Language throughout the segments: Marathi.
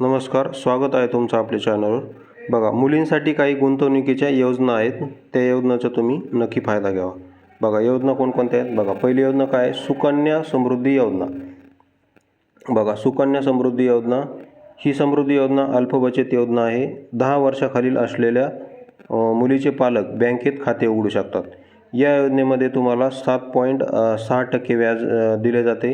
नमस्कार स्वागत आहे तुमचं आपल्या चॅनलवर बघा मुलींसाठी काही गुंतवणुकीच्या योजना आहेत. त्या योजनेचा तुम्ही नक्की फायदा घ्यावा. बघा योजना कोणकोणत्या आहेत? बघा पहिली योजना काय आहे? सुकन्या समृद्धी योजना. बघा सुकन्या समृद्धी योजना. ही समृद्धी योजना अल्प बचत योजना आहे. दहा वर्षाखालील असलेल्या मुलीचे पालक बँकेत खाते उघडू शकतात. या योजनेमध्ये तुम्हाला सात पॉईंट सहा टक्के व्याज दिले जाते.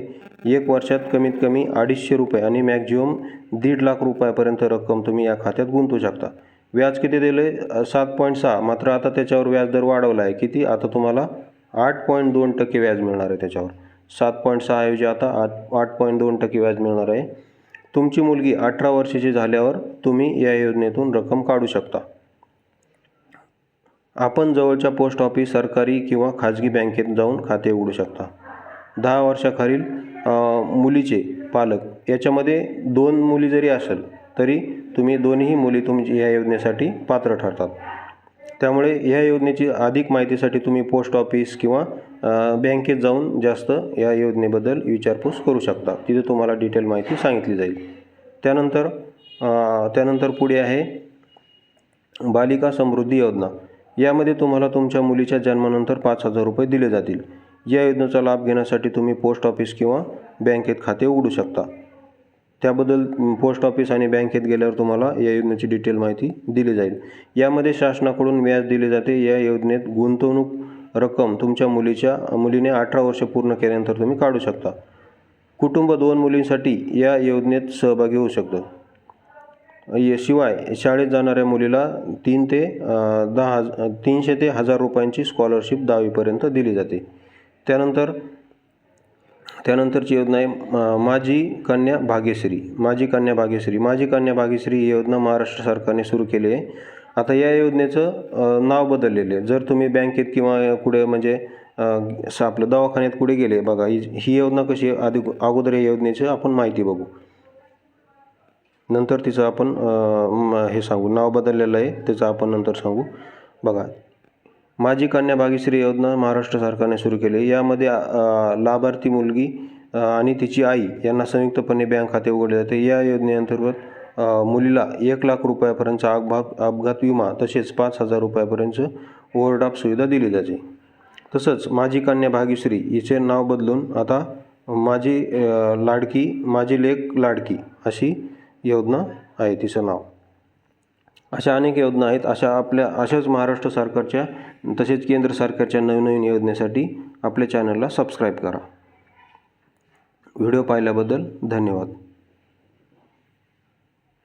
एक वर्षात कमीत कमी अडीचशे रुपये आणि मॅक्झिमम दीड लाख रुपयापर्यंत रक्कम तुम्ही या खात्यात गुंतवू शकता. व्याज किती दिले? सात पॉईंट सहा. मात्र आता त्याच्यावर व्याजदर वाढवला आहे. किती? आता तुम्हाला आठ पॉईंट दोन टक्के व्याज मिळणार आहे त्याच्यावर. सात पॉईंट सहाऐवजी आता आठ आठ पॉईंट दोन टक्के व्याज मिळणार आहे. तुमची मुलगी अठरा वर्षाची झाल्यावर तुम्ही या योजनेतून रक्कम काढू शकता. आपण जवळच्या पोस्ट ऑफिस सरकारी किंवा खाजगी बँकेत जाऊन खाते उघडू शकता. दहा वर्षाखालील मुलीचे पालक याच्यामध्ये दोन मुली जरी असेल तरी तुम्ही दोन्ही मुली तुमची या योजनेसाठी पात्र ठरतात. त्यामुळे या योजनेची अधिक माहितीसाठी तुम्ही पोस्ट ऑफिस किंवा बँकेत जाऊन जास्त या योजनेबद्दल विचारपूस करू शकता. तिथे तुम्हाला डिटेल माहिती सांगितली जाईल. त्यानंतर त्यानंतर पुढे आहे बालिका समृद्धी योजना. यामध्ये तुम्हाला तुमच्या मुलीच्या जन्मानंतर पाच हजार रुपये दिले जातील. या योजनेचा लाभ घेण्यासाठी तुम्ही पोस्ट ऑफिस किंवा बँकेत खाते उघडू शकता. त्याबद्दल पोस्ट ऑफिस आणि बँकेत गेल्यावर तुम्हाला या योजनेची डिटेल माहिती दिली जाईल. यामध्ये शासनाकडून व्याज दिले जाते. या योजनेत गुंतवणूक रक्कम तुमच्या मुलीच्या मुलीने अठरा वर्ष पूर्ण केल्यानंतर तुम्ही काढू शकता. कुटुंब दोन मुलींसाठी या योजनेत सहभागी होऊ शकतं. शिवाय शाळेत जाणाऱ्या मुलीला तीन ते दहा हज तीनशे ते हजार रुपयांची स्कॉलरशिप दहावीपर्यंत दिली जाते. त्यानंतर त्यानंतरची योजना आहे माझी कन्या भाग्यश्री. माझी कन्या भाग्यश्री. माझी कन्या भाग्यश्री ही योजना महाराष्ट्र सरकारने सुरू केली आहे. आता या योजनेचं नाव बदललेलं आहे. जर तुम्ही बँकेत किंवा कुठे म्हणजे आपलं दवाखान्यात कुठे गेले बघा ही ही योजना कशी आहे? आधी अगोदर या योजनेची आपण माहिती बघू. नंतर तिचं आपण हे सांगू नाव बदललेलं आहे त्याचं आपण नंतर सांगू. बघा माझी कन्या भाग्यश्री योजना महाराष्ट्र सरकारने सुरू केली आहे. यामध्ये लाभार्थी मुलगी आणि तिची आई यांना संयुक्तपणे बँक खाते उघडले जाते. या योजनेअंतर्गत मुलीला एक लाख रुपयापर्यंतचा अपघात अपघात विमा तसेच पाच हजार रुपयापर्यंत ओव्हरड्राफ्ट सुविधा दिली जाते. तसंच माझी कन्या भाग्यश्री हिचे नाव बदलून आता माझी लाडकी माझी लेख लाडकी अशी योजना आहे तिचं नाव. अशा अनेक योजना आहेत. अशा आपल्या अशाच महाराष्ट्र सरकारच्या तसेच केंद्र सरकारच्या नवनवीन योजनेसाठी आपल्या चॅनलला सबस्क्राईब करा. व्हिडिओ पाहिल्याबद्दल धन्यवाद.